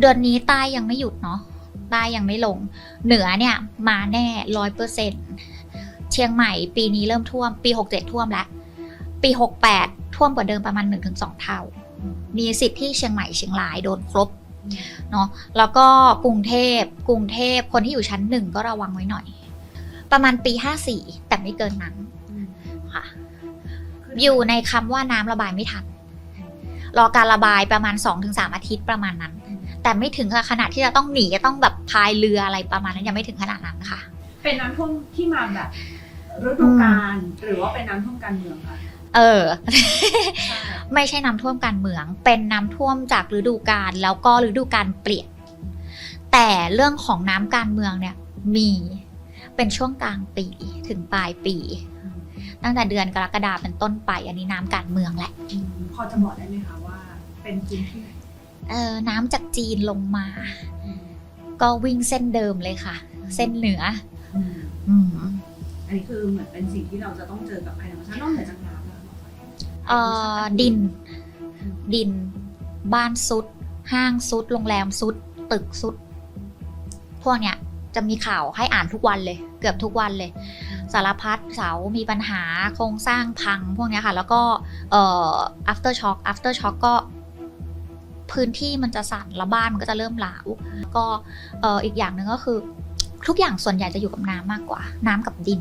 เดือนนี้ใต้ยังไม่หยุดเนาะใต้ยังไม่ลง เหนือเนี่ยมาแน่ร้อยเปอร์เซ็นเชียงใหม่ปีนี้เริ่มท่วม ปีหกเจ็ดท่วมแล้ว ปีหกแปดท่วมกว่าเดิมประมาณหนึ่งถึงสองเท่า มีสิทธิ์ที่เชียงใหม่เชียงรายโดนครบเนาะแล้วก็กรุงเทพกรุงเทพคนที่อยู่ชั้นหนึ่งก็ระวังไว้หน่อย ประมาณปีห้าสี่แต่ไม่เกินนั้นค่ะอยู่ในคำว่าน้ำระบายไม่ทันรอการระบายประมาณ 2-3 อาทิตย์ประมาณนั้น แต่ไม่ถึงกับขนาดที่จะต้องหนีจะต้องแบบพายเรืออะไรประมาณนั้นยังไม่ถึงขนาดนั้นค่ะ เป็นน้ำท่วมที่มาแบบฤดูกาลหรือว่าเป็นน้ำท่วมการเมืองคะเออ ไม่ใช่น้ำท่วมการเมือง เป็นน้ำท่วมจากฤดูกาลแล้วก็ฤดูกาลเปลี่ยน แต่เรื่องของน้ำการเมืองเนี่ยมีเป็นช่วงกลางปีถึงปลายปี ตั้งแต่เดือนกรกฎาเป็นต้นไป อันนี้น้ำการเมืองแหละอืมพอจะบอกได้ไหมคะว่า เป็นพื้นที่ไหนเออ น้ำจากจีนลงมา ก็วิ่งเส้นเดิมเลยค่ะ เส้นเหนืออืมอืมอันนี้คือเหมือนเป็นสิ่งที่เราจะต้องเจอกับภัยธรรมชาตินอกเหนือจากน้ำแล้วหมอไฟเอ่อดิน ดิน บ้านซุด ห้างซุด โรงแรมซุด ตึกซุด พวกเนี้ยจะมีข่าวให้อ่านทุกวันเลย เกือบทุกวันเลย สารพัดเสา มีปัญหาโครงสร้างพังพวกเนี้ยค่ะ แล้วก็เอ่อ after shock after shock ก็ พื้นที่มันจะสั่นแล้วบ้านมันก็จะเริ่มหลาวก็อีกอย่างหนึ่งก็คือ ทุกอย่างส่วนใหญ่จะอยู่กับน้ำมากกว่า น้ำกับดิน